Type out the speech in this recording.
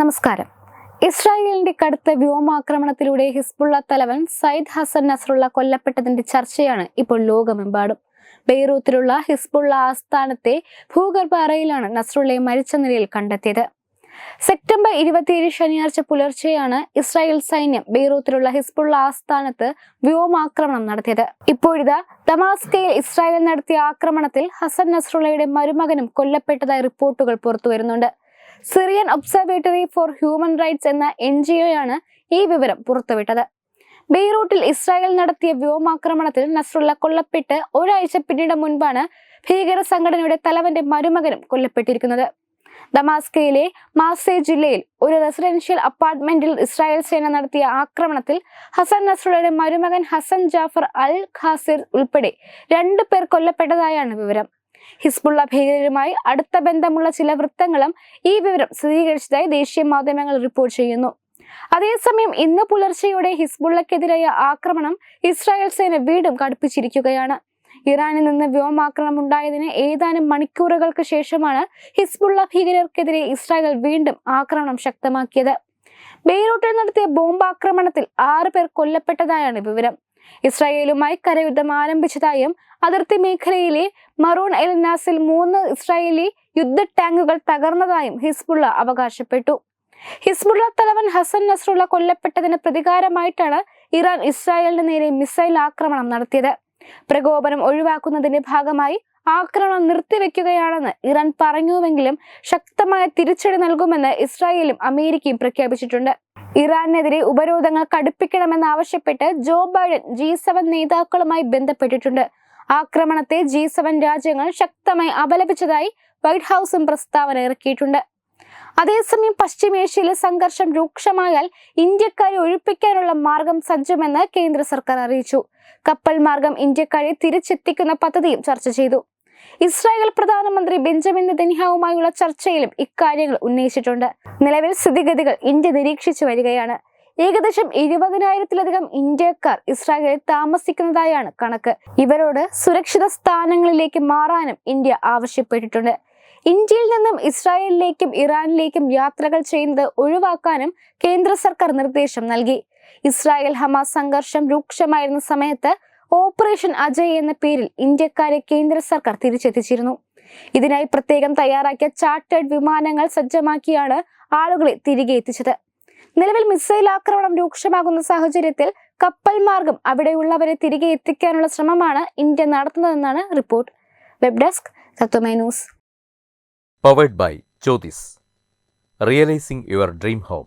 നമസ്കാരം. ഇസ്രായേലിന്റെ കടുത്ത വ്യോമാക്രമണത്തിലൂടെ ഹിസ്ബുള്ള തലവൻ സയ്യിദ് ഹസൻ നസറുള്ള കൊല്ലപ്പെട്ടതിന്റെ ചർച്ചയാണ് ഇപ്പോൾ ലോകമെമ്പാടും. ബെയ്റൂത്തിലുള്ള ഹിസ്ബുള്ള ആസ്ഥാനത്തെ ഭൂഗർഭ അറയിലാണ് നസറുള്ളയെ മരിച്ച നിലയിൽ കണ്ടെത്തിയത്. സെപ്റ്റംബർ ഇരുപത്തിയേഴ് ശനിയാഴ്ച പുലർച്ചെയാണ് ഇസ്രായേൽ സൈന്യം ബെയ്റൂത്തിലുള്ള ഹിസ്ബുള്ള ആസ്ഥാനത്ത് വ്യോമാക്രമണം നടത്തിയത്. ഇപ്പോഴിതാ തമാസ്കയിൽ ഇസ്രായേൽ നടത്തിയ ആക്രമണത്തിൽ ഹസൻ നസ്രുള്ളയുടെ മരുമകനും കൊല്ലപ്പെട്ടതായി റിപ്പോർട്ടുകൾ പുറത്തുവരുന്നുണ്ട്. Syrian observatory for human rights എന്ന എൻ ജി ഒയാണ് ഈ വിവരം പുറത്തുവിട്ടത്. ബെയ്റൂട്ടിൽ ഇസ്രായേൽ നടത്തിയ വ്യോമാക്രമണത്തിൽ നസ്രുള്ള കൊല്ലപ്പെട്ട് ഒരാഴ്ച പിന്നീട് മുൻപാണ് ഭീകര സംഘടനയുടെ തലവന്റെ മരുമകനും കൊല്ലപ്പെട്ടിരിക്കുന്നത്. ദമാസ്കയിലെ മാസെ ജില്ലയിൽ ഒരു റെസിഡൻഷ്യൽ അപ്പാർട്ട്മെന്റിൽ ഇസ്രായേൽ സേന നടത്തിയ ആക്രമണത്തിൽ ഹസൻ നസ്രുള്ളയുടെ മരുമകൻ ഹസൻ ജാഫർ അൽ ഖാസിർ ഉൾപ്പെടെ രണ്ടു പേർ കൊല്ലപ്പെട്ടതായാണ് വിവരം. ഹിസ്ബുള്ള ഭീകരരുമായി അടുത്ത ബന്ധമുള്ള ചില വൃത്തങ്ങളും ഈ വിവരം സ്ഥിരീകരിച്ചതായി ദേശീയ മാധ്യമങ്ങൾ റിപ്പോർട്ട് ചെയ്യുന്നു. അതേസമയം ഇന്ന് പുലർച്ചെയോടെ ഹിസ്ബുള്ളക്കെതിരായ ആക്രമണം ഇസ്രായേൽ സേന വീണ്ടും കടുപ്പിച്ചിരിക്കുകയാണ്. ഇറാനിൽ നിന്ന് വ്യോമാക്രമണം ഉണ്ടായതിന് ഏതാനും മണിക്കൂറുകൾക്ക് ശേഷമാണ് ഹിസ്ബുള്ള ഭീകരർക്കെതിരെ ഇസ്രായേൽ വീണ്ടും ആക്രമണം ശക്തമാക്കിയത്. ബെയ്റൂട്ടിൽ നടത്തിയ ബോംബാക്രമണത്തിൽ ആറ് പേർ കൊല്ലപ്പെട്ടതായാണ് വിവരം. ഇസ്രായേലുമായി കരയുദ്ധം ആരംഭിച്ചതായും അതിർത്തി മേഖലയിലെ മറൂൺ എൽ നാസിൽ മൂന്ന് ഇസ്രായേലി യുദ്ധ ടാങ്കുകൾ തകർന്നതായും ഹിസ്ബുള്ള അവകാശപ്പെട്ടു. ഹിസ്ബുള്ള തലവൻ ഹസൻ നസ്രുള്ള കൊല്ലപ്പെട്ടതിന് പ്രതികാരമായിട്ടാണ് ഇറാൻ ഇസ്രായേലിന് നേരെ മിസൈൽ ആക്രമണം നടത്തിയത്. പ്രകോപനം ഒഴിവാക്കുന്നതിന്റെ ഭാഗമായി ആക്രമണം നിർത്തിവെക്കുകയാണെന്ന് ഇറാൻ പറഞ്ഞുവെങ്കിലും ശക്തമായ തിരിച്ചടി നൽകുമെന്ന് ഇസ്രായേലും അമേരിക്കയും പ്രഖ്യാപിച്ചിട്ടുണ്ട്. ഇറാനെതിരെ ഉപരോധങ്ങൾ കടുപ്പിക്കണമെന്നാവശ്യപ്പെട്ട് ജോ ബൈഡൻ ജി സെവൻ നേതാക്കളുമായി ബന്ധപ്പെട്ടിട്ടുണ്ട്. ആക്രമണത്തെ ജി സെവൻ രാജ്യങ്ങൾ ശക്തമായി അപലപിച്ചതായി വൈറ്റ് ഹൗസും പ്രസ്താവന ഇറക്കിയിട്ടുണ്ട്. അതേസമയം പശ്ചിമേഷ്യയിലെ സംഘർഷം രൂക്ഷമായാൽ ഇന്ത്യക്കാരെ ഒഴിപ്പിക്കാനുള്ള മാർഗം സജ്ജമെന്ന് കേന്ദ്ര സർക്കാർ അറിയിച്ചു. കപ്പൽ മാർഗം ഇന്ത്യക്കാരെ തിരിച്ചെത്തിക്കുന്ന പദ്ധതിയും ചർച്ച ചെയ്തു. ഇസ്രായേൽ പ്രധാനമന്ത്രി ബെഞ്ചമിൻ നെതന്യാവുമായുള്ള ചർച്ചയിലും ഇക്കാര്യങ്ങൾ ഉന്നയിച്ചിട്ടുണ്ട്. നിലവിൽ സ്ഥിതിഗതികൾ ഇന്ത്യ നിരീക്ഷിച്ചു വരികയാണ്. ഏകദേശം ഇരുപതിനായിരത്തിലധികം ഇന്ത്യക്കാർ ഇസ്രായേലിൽ താമസിക്കുന്നതായാണ് കണക്ക്. ഇവരോട് സുരക്ഷിത സ്ഥാനങ്ങളിലേക്ക് മാറാനും ഇന്ത്യ ആവശ്യപ്പെട്ടിട്ടുണ്ട്. ഇന്ത്യയിൽ നിന്നും ഇസ്രായേലിലേക്കും ഇറാനിലേക്കും യാത്രകൾ ചെയ്യുന്നത് ഒഴിവാക്കാനും കേന്ദ്ര സർക്കാർ നിർദ്ദേശം നൽകി. ഇസ്രായേൽ ഹമാസ് സംഘർഷം രൂക്ഷമായിരുന്ന സമയത്ത് ഓപ്പറേഷൻ അജയ് എന്ന പേരിൽ ഇന്ത്യക്കാരെ കേന്ദ്ര സർക്കാർ തിരിച്ചെത്തിച്ചിരുന്നു. ഇതിനായി പ്രത്യേകം തയ്യാറാക്കിയ ചാർട്ടേഡ് വിമാനങ്ങൾ സജ്ജമാക്കിയാണ് ആളുകളെ തിരികെ എത്തിച്ചത്. നിലവിൽ മിസൈൽ ആക്രമണം രൂക്ഷമാകുന്ന സാഹചര്യത്തിൽ കപ്പൽ മാർഗം അവിടെയുള്ളവരെ തിരികെ എത്തിക്കാനുള്ള ശ്രമമാണ് India നടത്തുന്നതെന്നാണ് report web desk news powered by Jyothis realising your dream home